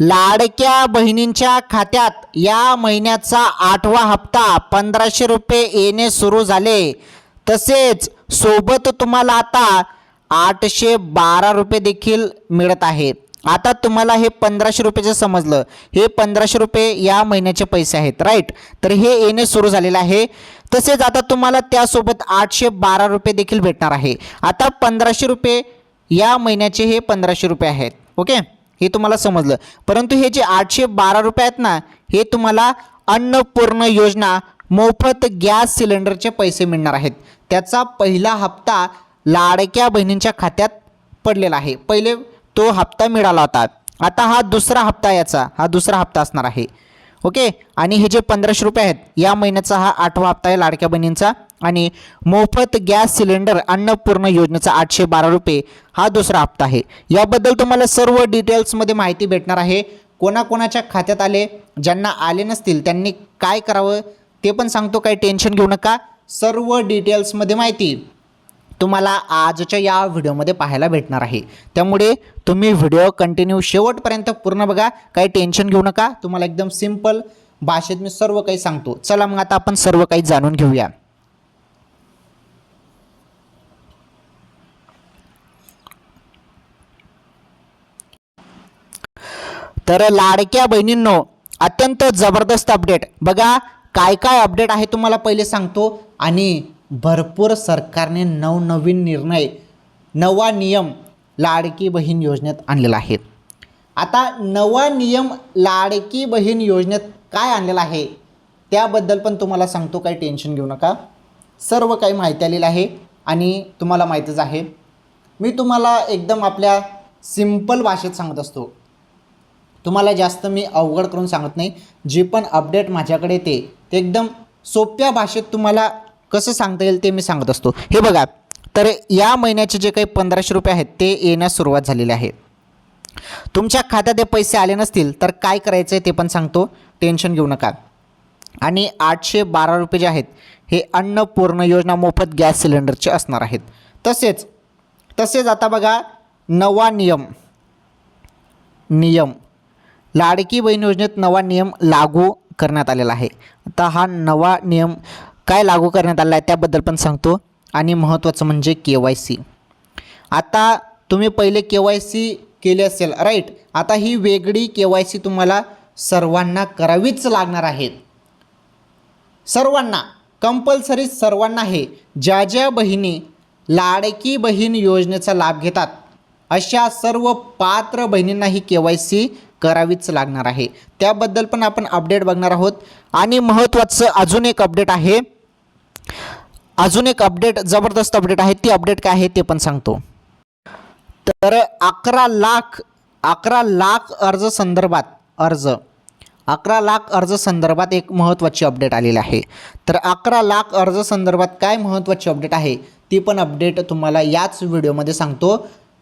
लाडक्या बहिणींच्या खात्यात या महिन्याचा आठवा हप्ता पंधराशे रुपये येणे सुरू झाले. तसेच सोबत तुम्हाला आता आठशे बारा रुपये देखील मिळत आहे आता तुम्हाला हे पंधराशे रुपयाचं समजलं. हे पंधराशे रुपये या महिन्याचे पैसे आहेत राईट तर हे येणे सुरू झालेलं आहे. तसेच आता तुम्हाला त्यासोबत आठशे बारा रुपये देखील भेटणार आहे. आता पंधराशे रुपये या महिन्याचे हे पंधराशे रुपये आहेत. ओके? हे तुम्हाला समजलं. परंतु हे जे आठशे बारा रुपये आहेत ना हे तुम्हाला अन्नपूर्ण योजना मोफत गॅस सिलेंडरचे पैसे मिळणार आहेत. त्याचा पहिला हप्ता लाडक्या बहिणींच्या खात्यात पडलेला आहे. पहिले तो हप्ता मिळाला होता. आता हा दुसरा हप्ता याचा हा दुसरा हप्ता असणार आहे. ओके? आणि हे जे पंधराशे रुपये आहेत या महिन्याचा हा आठवा हप्ता आहे लाडक्या बहिणींचा. आणि मोफत गॅस सिलेंडर अन्नपूर्ण योजनेचा आठशे बारा रुपये हा दुसरा हप्ता आहे. याबद्दल तुम्हाला सर्व डिटेल्समध्ये माहिती भेटणार आहे. कोणाकोणाच्या खात्यात आले ज्यांना आले नसतील त्यांनी काय करावं ते पण सांगतो काही टेन्शन घेऊ नका. सर्व डिटेल्समध्ये माहिती तुम्हाला आजच्या या व्हिडिओमध्ये पाहायला भेटणार आहे. त्यामुळे तुम्ही व्हिडिओ कंटिन्यू शेवटपर्यंत पूर्ण बघा काही टेन्शन घेऊ नका. तुम्हाला एकदम सिंपल भाषेत मी सर्व काही सांगतो. चला मग आता आपण सर्व काही जाणून घेऊया. तर लाडक्या बहिणींनो अत्यंत जबरदस्त अपडेट बघा काय काय अपडेट आहे तुम्हाला पहिले सांगतो. आणि भरपूर सरकारने नवनवीन निर्णय नवा नियम लाडकी बहीण योजनेत आणलेला आहे. आता नवा नियम लाडकी बहीण योजनेत काय आणलेला आहे त्याबद्दल पण तुम्हाला सांगतो काही टेन्शन घेऊ नका. सर्व काही माहिती आलेलं आहे आणि तुम्हाला माहीतच आहे. मी तुम्हाला एकदम आपल्या सिंपल भाषेत सांगत असतो. तुम्हाला जास्त मी अवघड करून सांगत नाही. जे पण अपडेट माझ्याकडे येते ते एकदम सोप्या भाषेत तुम्हाला कसं सांगता येईल ते मी सांगत असतो. हे बघा तर या महिन्याचे जे काही पंधराशे रुपये आहेत ते येण्यास सुरुवात झालेली आहे. तुमच्या खात्यात हे पैसे आले नसतील तर काय करायचं आहे ते पण सांगतो. टेन्शन घेऊ नका. आणि आठशे बारा रुपये जे आहेत हे अन्नपूर्ण योजना मोफत गॅस सिलेंडरचे असणार आहेत. तसेच तसेच आता बघा नवा नियम. नियम. लाडकी बहीण योजनेत नवा नियम लागू करण्यात आलेला आहे. आता हा नवा नियम काय लागू करण्यात आला आहे त्याबद्दल पण सांगतो. आणि महत्त्वाचं म्हणजे के वाय सी. आता तुम्ही पहिले के वाय सी केली असेल राईट आता ही वेगळी के वाय सी तुम्हाला सर्वांना करावीच लागणार आहे सर्वांना कंपल्सरी सर्वांना आहे ज्या ज्या बहिणी लाडकी बहीण योजनेचा लाभ घेतात अशा सर्व पात्र बहिणींनाही के वाय सी करावीच लागणार आहे. त्याबद्दल पण आपण अपडेट बघणार आहोत. आणि महत्त्वाचं अजून एक अपडेट आहे. अजून एक अपडेट जबरदस्त अपडेट आहे. ती अपडेट काय आहे ते पण सांगतो. तर अकरा लाख अकरा लाख अर्ज संदर्भात अर्ज. अकरा लाख अर्ज संदर्भात एक महत्त्वाची अपडेट आलेली आहे. तर अकरा लाख अर्ज संदर्भात काय महत्त्वाची अपडेट आहे ती पण अपडेट तुम्हाला याच व्हिडिओमध्ये सांगतो.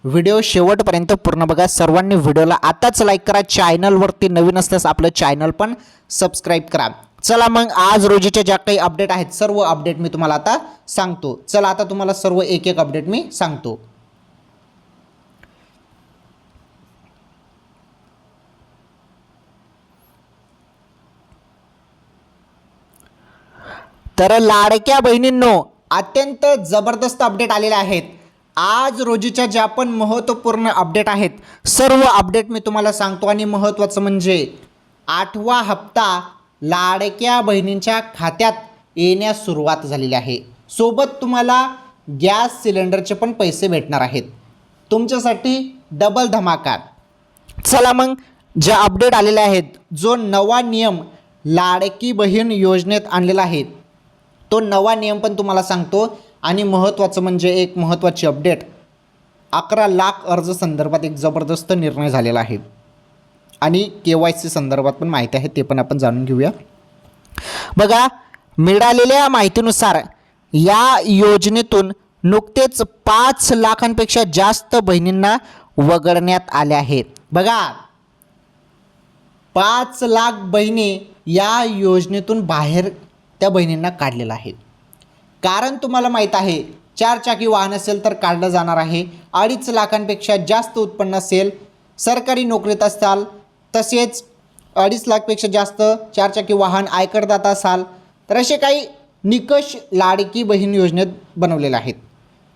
व्हिडिओ शेवटपर्यंत पूर्ण बघा. सर्वांनी व्हिडिओला आताच लाईक करा. चॅनलवरती नवीन असल्यास आपलं चॅनल पण सबस्क्राईब करा. चला मग आज रोजीच्या ज्या काही अपडेट आहेत सर्व अपडेट मी तुम्हाला आता सांगतो. चला आता तुम्हाला सर्व एक एक अपडेट मी सांगतो. तर लाडक्या बहिणींनो अत्यंत जबरदस्त अपडेट आलेले आहेत. आज रोजीच्या ज्या पण महत्त्वपूर्ण अपडेट आहेत सर्व अपडेट मी तुम्हाला सांगतो. आणि महत्त्वाचं म्हणजे आठवा हप्ता लाडक्या बहिणींच्या खात्यात येण्यास सुरुवात झालेली आहे. सोबत तुम्हाला गॅस सिलेंडरचे पण पैसे भेटणार आहेत. तुमच्यासाठी डबल धमाका चला मग ज्या अपडेट आलेल्या आहेत जो नवा नियम लाडकी बहीण योजनेत आणलेला आहे तो नवा नियम पण तुम्हाला सांगतो. आणि महत्त्वाचं म्हणजे एक महत्त्वाची अपडेट अकरा लाख अर्ज संदर्भात एक जबरदस्त निर्णय झालेला आहे. आणि के वाय सी संदर्भात पण माहिती आहे ते पण आपण जाणून घेऊया. बघा मिळालेल्या माहितीनुसार या योजनेतून नुकतेच पाच लाखांपेक्षा जास्त बहिणींना वगळण्यात आले आहेत. बघा पाच लाख बहिणी या योजनेतून बाहेर त्या बहिणींना काढलेलं आहे कारण तुम्हाला माहीत आहे चारचाकी वाहन असेल तर काढलं जाणार आहे. अडीच लाखांपेक्षा जास्त उत्पन्न असेल सरकारी नोकरीत असाल तसेच अडीच लाखपेक्षा जास्त चारचाकी वाहन आयकरदाता असाल तर असे काही निकष लाडकी बहीण योजनेत बनवलेले आहेत.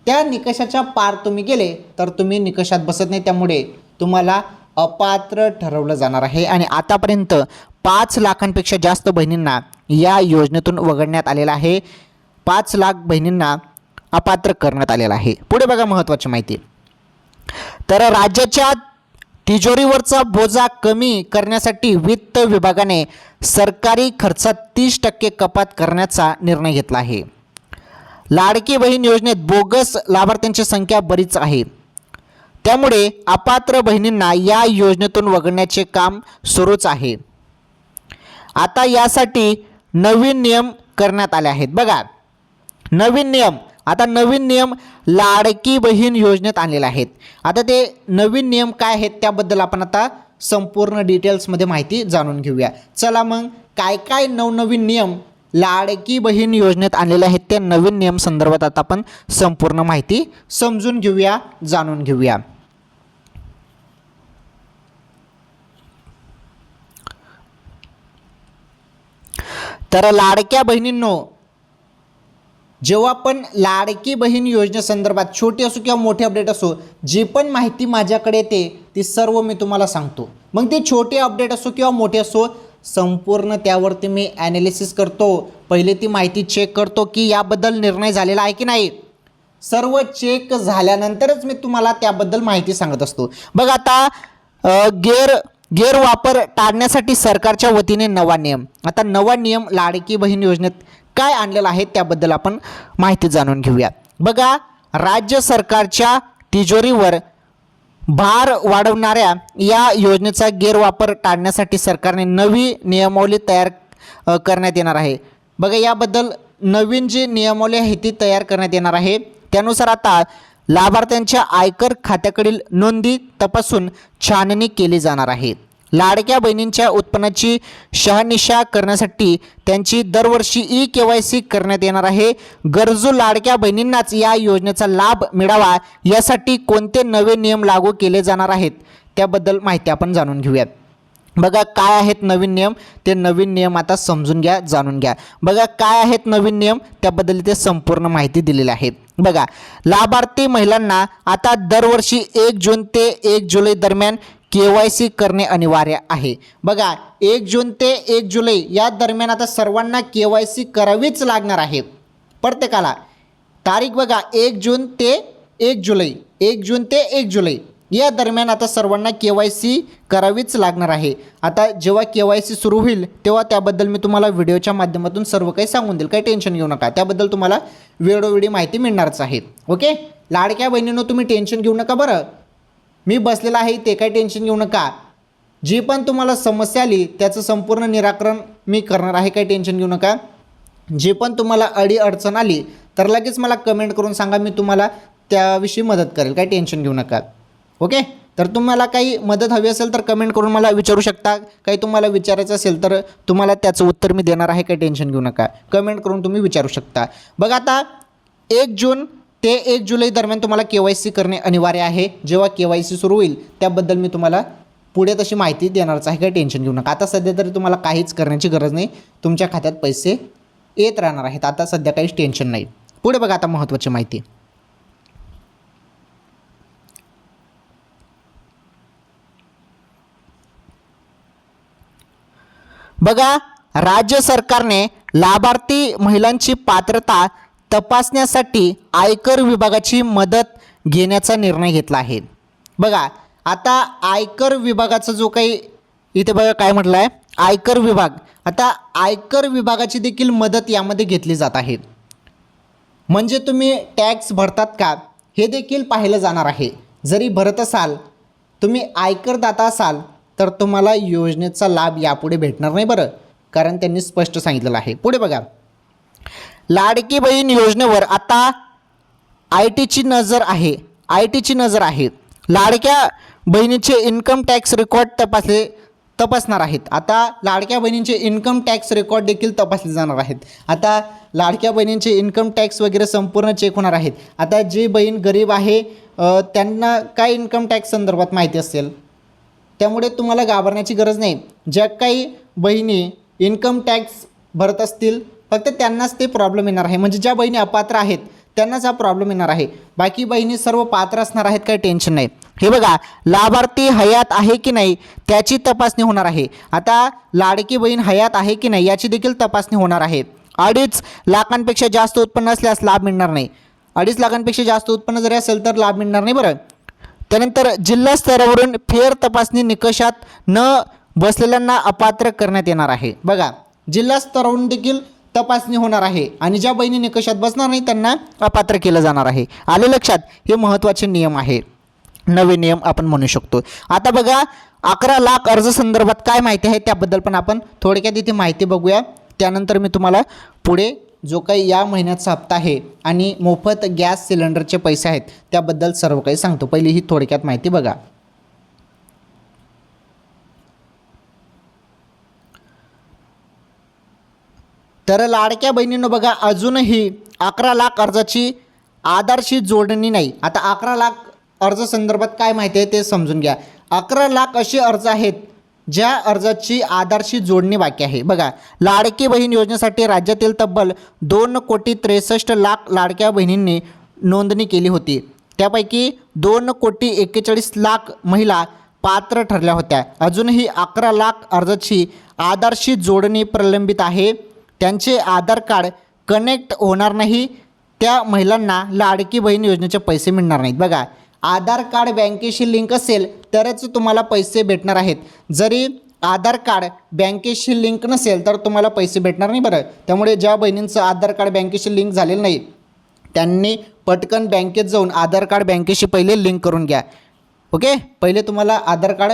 त्या निकषाच्या पार तुम्ही गेले तर तुम्ही निकषात बसत नाही. त्यामुळे तुम्हाला अपात्र ठरवलं जाणार आहे. आणि आतापर्यंत पाच लाखांपेक्षा जास्त बहिणींना या योजनेतून वगळण्यात आलेलं आहे. पाच लाख बहिणींना अपात्र करण्यात आलेला आहे. पुढे बघा महत्त्वाची माहिती. तर राज्याच्या तिजोरीवरचा बोजा कमी करण्यासाठी वित्त विभागाने सरकारी खर्चात तीस टक्के कपात करण्याचा निर्णय घेतला आहे. लाडकी बहीण योजनेत बोगस लाभार्थ्यांची संख्या बरीच आहे. त्यामुळे अपात्र बहिणींना या योजनेतून वगळण्याचे काम सुरूच आहे. आता यासाठी नवीन नियम करण्यात आले आहेत. बघा नवीन नियम. आता नवीन नियम लाडकी बहीण योजनेत आणलेले आहेत. आता ते नवीन नियम काय आहेत त्याबद्दल आपण आता संपूर्ण डिटेल्समध्ये माहिती जाणून घेऊया. चला मग काय काय नवनवीन नियम लाडकी बहीण योजनेत आणलेले आहेत त्या नवीन नियम संदर्भात आता आपण संपूर्ण माहिती समजून घेऊया जाणून घेऊया. तर लाडक्या बहिणींनो जेव्हा पण लाडकी बहीण योजनेसंदर्भात छोटी असो किंवा मोठी अपडेट असो जी पण माहिती माझ्याकडे येते ती सर्व मी तुम्हाला सांगतो. मग ती छोटी अपडेट असो किंवा मोठी असो संपूर्ण त्यावरती मी ॲनालिसिस करतो. पहिले ती माहिती चेक करतो की याबद्दल निर्णय झालेला आहे की नाही. सर्व चेक झाल्यानंतरच मी तुम्हाला त्याबद्दल माहिती सांगत असतो. बघ आता गेअर गेर गैरवापर टाळण्यासाठी सरकारच्या वतीने नवा नियम. आता नवा नियम लाडकी बहीण योजनेत काय आणलेलं आहे त्याबद्दल आपण माहिती जाणून घेऊया बघा राज्य सरकारच्या तिजोरीवर भार वाढवणाऱ्या या योजनेचा गैरवापर टाळण्यासाठी सरकारने नवी नियमावली तयार करण्यात येणार आहे. बघा याबद्दल नवीन जी नियमावली आहे ती तयार करण्यात येणार आहे. त्यानुसार आता लाभार्थ्यांच्या आयकर खात्याकडील नोंदी तपासून छाननी केली जाणार आहे. लाडक्या बहिणींच्या उत्पन्नाची शहानिशा करण्यासाठी त्यांची दरवर्षी ई के वाय सी करण्यात येणार आहे. गरजू लाडक्या बहिणींनाच या योजनेचा लाभ मिळावा यासाठी कोणते नवे नियम लागू केले जाणार आहेत त्याबद्दल माहिती आपण जाणून घेऊयात. बघा काय आहेत नवीन नियम? ते नवीन नियम आता समजून घ्या जाणून घ्या. बघा काय आहेत नवीन नियम? त्याबद्दल ते संपूर्ण माहिती दिलेली आहे. बघा लाभार्थी महिलांना आता दरवर्षी एक जून ते एक जुलै दरम्यान के वाय सी करणे अनिवार्य आहे. बघा एक जून ते एक जुलै या दरम्यान आता सर्वांना के वाय सी करावीच लागणार आहे. प्रत्येकाला. तारीख बघा एक जून ते एक जुलै. एक जून ते एक जुलै. या दरम्यान आता सर्वांना के वाय सी करावीच लागणार आहे. आता जेव्हा के वाय सी सुरू होईल तेव्हा त्याबद्दल मी तुम्हाला व्हिडिओच्या माध्यमातून सर्व काही सांगून देईल. काही टेन्शन घेऊ नका. त्याबद्दल तुम्हाला वेळोवेळी माहिती मिळणारच आहे. ओके? लाडक्या बहिणीनं तुम्ही टेन्शन घेऊ नका बरं. मी बसलेला आहे ते काही टेन्शन घेऊ नका. जी पण तुम्हाला समस्या आली त्याचं संपूर्ण निराकरण मी करणार आहे काही टेन्शन घेऊ नका. जे पण तुम्हाला अडी अडचण आली तर लगेच मला कमेंट करून सांगा मी तुम्हाला त्याविषयी मदत करेल काही टेन्शन घेऊ नका. ओके तर तुम्हाला काही मदत हवी असेल तर कमेंट करून मला विचारू शकता. काही तुम्हाला विचारायचं असेल तर तुम्हाला त्याचं उत्तर मी देणार आहे काही टेन्शन घेऊ नका. कमेंट करून तुम्ही विचारू शकता. बघा आता एक जून ते एक जुलै दरम्यान तुम्हाला के वाय सी करणे अनिवार्य आहे. जेव्हा के वाय सी सुरू होईल त्याबद्दल मी तुम्हाला पुढे तशी माहिती देणारच आहे. काही टेन्शन घेऊ नका. आता सध्या तरी तुम्हाला काहीच करण्याची गरज नाही. तुमच्या खात्यात पैसे येत राहणार आहेत. आता सध्या काहीच टेन्शन नाही. पुढे बघा आता महत्त्वाची माहिती. बघा राज्य सरकारने लाभार्थी महिलांची पात्रता तपासण्यासाठी आयकर विभागाची मदत घेण्याचा निर्णय घेतला आहे. बघा आता आयकर विभागाचा जो काही इथे बघा काय म्हटलं आहे आयकर विभाग. आता आयकर विभागाची देखील मदत यामध्ये घेतली जात आहे. म्हणजे तुम्ही टॅक्स भरतात का? हे देखील पाहिलं जाणार आहे. जरी भरत असाल तुम्ही आयकरदाता असाल तर तुम्हाला योजनेचा लाभ यापुढे भेटणार नाही बरं कारण त्यांनी स्पष्ट सांगितलेलं आहे. पुढे बघा. लाडकी बहीण योजनेवर आता आय टीची नजर आहे. आय टीची नजर आहे. लाडक्या बहिणीचे इन्कम टॅक्स रेकॉर्ड तपासले तपासणार आहेत. आता लाडक्या बहिणींचे इन्कम टॅक्स रेकॉर्ड देखील तपासले जाणार आहेत. आता लाडक्या बहिणींचे इन्कम टॅक्स वगैरे संपूर्ण चेक होणार आहेत. आता जी बहीण गरीब आहे त्यांना काय इन्कम टॅक्स संदर्भात माहिती असेल? त्यामुळे तुम्हाला घाबरण्याची गरज नाही. ज्या काही बहिणी इन्कम टॅक्स भरत असतील फक्त त्यांनाच ते प्रॉब्लेम येणार आहे. म्हणजे ज्या बहिणी अपात्र आहेत त्यांनाच हा प्रॉब्लेम येणार आहे. बाकी बहिणी सर्व पात्र असणार आहेत काही टेन्शन नाही. हे बघा लाभार्थी हयात आहे की नाही त्याची तपासणी होणार आहे. आता लाडकी बहीण हयात आहे की नाही याची देखील तपासणी होणार आहे. अडीच लाखांपेक्षा जास्त उत्पन्न असल्यास लाभ मिळणार नाही. अडीच लाखांपेक्षा जास्त उत्पन्न जरी असेल तर लाभ मिळणार नाही बरं. त्यानंतर जिल्हा स्तरावरून फेर तपासणी निकषात न बसलेल्यांना अपात्र करण्यात येणार आहे. बघा जिल्हा स्तरावरून देखील तपासणी होणार आहे आणि ज्या बहिणी निकषात बसणार नाही त्यांना अपात्र केलं जाणार आहे. आले लक्षात? हे महत्त्वाचे नियम आहे. नवे नियम आपण म्हणू शकतो. आता बघा अकरा लाख अर्ज संदर्भात काय माहिती आहे त्याबद्दल पण आपण थोडक्यात इथे माहिती बघूया. त्यानंतर मी तुम्हाला पुढे जो काही या महिन्याचा हप्ता आहे आणि मोफत गॅस सिलेंडरचे पैसे आहेत त्याबद्दल सर्व काही सांगतो. पहिली ही थोडक्यात माहिती बघा. तर लाडक्या बहिणीनं बघा अजूनही अकरा लाख अर्जाची आधारशी जोडणी नाही. आता अकरा लाख अर्ज संदर्भात काय माहिती आहे ते समजून घ्या. अकरा लाख असे अर्ज आहेत ज्या अर्जाची आधारशी जोडणी बाकी आहे. बघा लाडकी बहीण योजनेसाठी राज्यातील तब्बल दोन कोटी त्रेसष्ट लाख लाडक्या बहिणींनी नोंदणी केली होती. त्यापैकी दोन कोटी एक्केचाळीस लाख महिला पात्र ठरल्या होत्या. अजूनही अकरा लाख अर्जाची आधारशी जोडणी प्रलंबित आहे. त्यांचे आधार कार्ड कनेक्ट होणार नाही. त्या महिलांना लाडकी बहीण योजनेचे पैसे मिळणार नाहीत. बघा आधार कार्ड बँकेशी लिंक असेल तरच तुम्हाला पैसे भेटणार आहेत. जरी आधार कार्ड बँकेशी लिंक नसेल तर तुम्हाला पैसे भेटणार नाही बरं. त्यामुळे ज्या बहिणींचं आधार कार्ड बँकेशी लिंक झालेलं नाही त्यांनी पटकन बँकेत जाऊन आधार कार्ड बँकेशी पहिले लिंक करून घ्या. ओके? पहिले तुम्हाला आधार कार्ड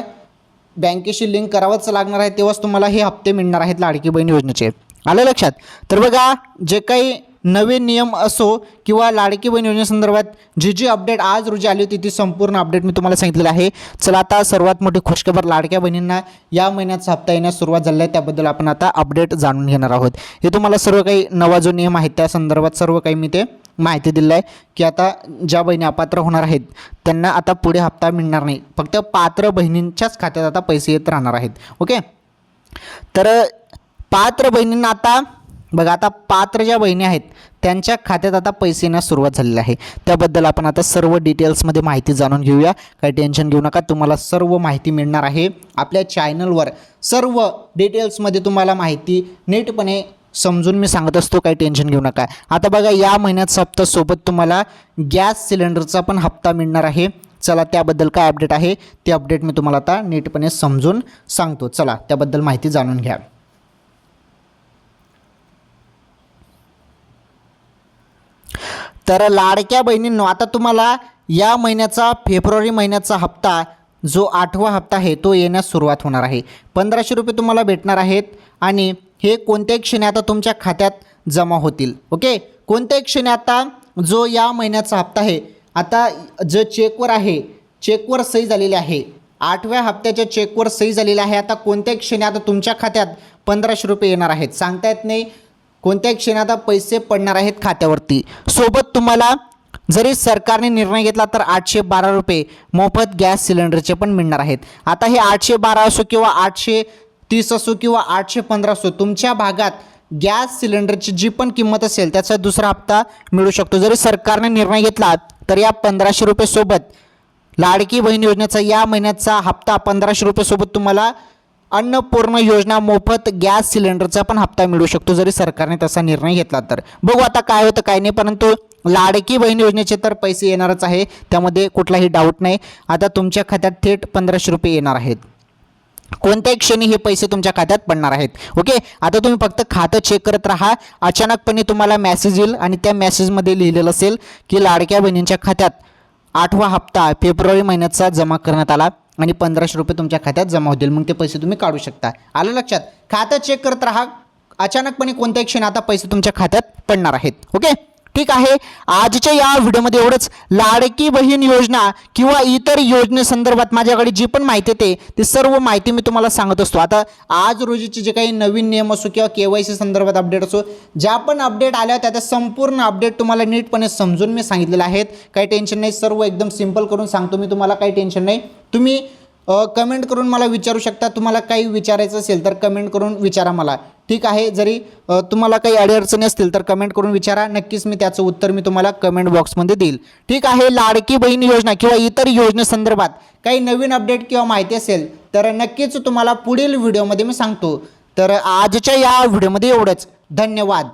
बँकेशी लिंक करावंच लागणार आहे तेव्हाच तुम्हाला हे हप्ते मिळणार आहेत लाडकी बहीण योजनेचे. आलं लक्षात? तर बघा जे काही नवे नियम असो किंवा लाडकी बहीण योजनेसंदर्भात जी जी अपडेट आज रोजी आली होती ती संपूर्ण अपडेट मी तुम्हाला सांगितलेलं आहे. चला आता सर्वात मोठी खुशखबर लाडक्या बहिणींना या महिन्याचा हप्ता येण्यास सुरुवात झाली आहे त्याबद्दल आपण आता अपडेट जाणून घेणार आहोत. हे तुम्हाला सर्व काही नवा जो नियम आहे त्या संदर्भात सर्व काही मी ते माहिती दिलं आहे की आता ज्या बहिणी अपात्र होणार आहेत त्यांना आता पुढे हप्ता मिळणार नाही. फक्त पात्र बहिणींच्याच खात्यात आता पैसे येत राहणार आहेत. ओके? तर पात्र बहिणींना आता बघा आता पात्र ज्या बहिणी आहेत त्यांच्या खात्यात आता पैसे येण्यास सुरुवात झालेली आहे. त्याबद्दल आपण आता सर्व डिटेल्समध्ये माहिती जाणून घेऊया. काही टेन्शन घेऊ नका तुम्हाला सर्व माहिती मिळणार आहे आपल्या चॅनलवर सर्व डिटेल्समध्ये तुम्हाला माहिती नीटपणे समजून मी सांगत असतो काही टेन्शन घेऊ नका. आता बघा या महिन्यात हप्त्यासोबत तुम्हाला गॅस सिलेंडरचा पण हप्ता मिळणार आहे. चला त्याबद्दल काय अपडेट आहे? ते अपडेट मी तुम्हाला आता नीटपणे समजून सांगतो. चला त्याबद्दल माहिती जाणून घ्या. तर लाडक्या बहिणींनो आता तुम्हाला या महिन्याचा फेब्रुवारी महिन्याचा हप्ता जो आठवा हप्ता आहे तो येण्यास सुरुवात होणार आहे. पंधराशे रुपये तुम्हाला भेटणार आहेत आणि हे कोणत्याही क्षणी आता तुमच्या खात्यात जमा होतील ओके? कोणत्याही क्षणी आता जो या महिन्याचा हप्ता आहे आता जो चेकवर आहे चेकवर सही झालेली आहे आठव्या हप्त्याच्या चेकवर सही झालेली आहे आता कोणत्याही क्षणी आता तुमच्या खात्यात पंधराशे रुपये येणार आहेत. सांगता येत नाही. कोणत्याही क्षणात पैसे पडणार आहेत खात्यावरती. सोबत तुम्हाला जरी सरकारने निर्णय घेतला तर आठशे बारा रुपये मोफत गॅस सिलेंडरचे पण मिळणार आहेत. आता हे आठशे बारा असो किंवा आठशे तीस असो किंवा आठशे पंधरा असो तुमच्या भागात गॅस सिलेंडरची जी पण किंमत असेल त्याचा दुसरा हप्ता मिळू शकतो. जरी सरकारने निर्णय घेतला तर या पंधराशे रुपये सोबत लाडकी बहीण योजनेचा या महिन्याचा हप्ता पंधराशे रुपये सोबत तुम्हाला अन्नपूर्ण योजना मोफत गॅस सिलेंडरचा पण हप्ता मिळू शकतो जरी सरकारने तसा निर्णय घेतला तर. बघू आता काय होतं काय नाही परंतु लाडकी बहीण योजनेचे तर पैसे येणारच आहे त्यामध्ये कुठलाही डाऊट नाही. आता तुमच्या खात्यात थेट पंधराशे रुपये येणार आहेत. कोणत्याही क्षणी हे पैसे तुमच्या खात्यात पडणार आहेत. ओके? आता तुम्ही फक्त खातं चेक करत राहा. अचानकपणे तुम्हाला मॅसेज येईल आणि त्या मेसेजमध्ये लिहिलेलं असेल की लाडक्या बहिणींच्या खात्यात आठवा हप्ता फेब्रुवारी महिन्याचा जमा करण्यात आला. आणि पंधराशे रुपये तुमच्या खात्यात जमा होतील. मग ते पैसे तुम्ही काढू शकता. आलं लक्षात? खातं चेक करत राहा. अचानकपणे कोणत्याही क्षणी आता पैसे तुमच्या खात्यात पडणार आहेत. ओके ठीक आहे? आजच्या या व्हिडिओमध्ये एवढंच. लाडकी बहीण योजना किंवा इतर योजनेसंदर्भात माझ्याकडे जी पण माहिती येते ती सर्व माहिती मी तुम्हाला सांगत असतो. आता आज रोजीचे जे काही नवीन नियम असो किंवा के वाय सी संदर्भात अपडेट असो ज्या पण अपडेट आल्या होत्या त्या संपूर्ण अपडेट तुम्हाला नीटपणे समजून मी सांगितलेलं आहेत. काही टेन्शन नाही सर्व एकदम सिंपल करून सांगतो मी तुम्हाला. काही टेन्शन नाही. तुम्ही कमेंट करून मला विचारू शकता. तुम्हाला काही विचारायचं असेल तर कमेंट करून विचारा मला. ठीक आहे? जरी तुम्हाला काही अडीअडचणी असतील तर कमेंट करून विचारा. नक्कीच मी त्याचं उत्तर मी तुम्हाला कमेंट बॉक्समध्ये देईल. ठीक आहे? लाडकी बहीण योजना किंवा इतर योजनेसंदर्भात काही नवीन अपडेट किंवा माहिती असेल तर नक्कीच तुम्हाला पुढील व्हिडिओमध्ये मी सांगतो. तर आजच्या या व्हिडिओमध्ये एवढंच. धन्यवाद.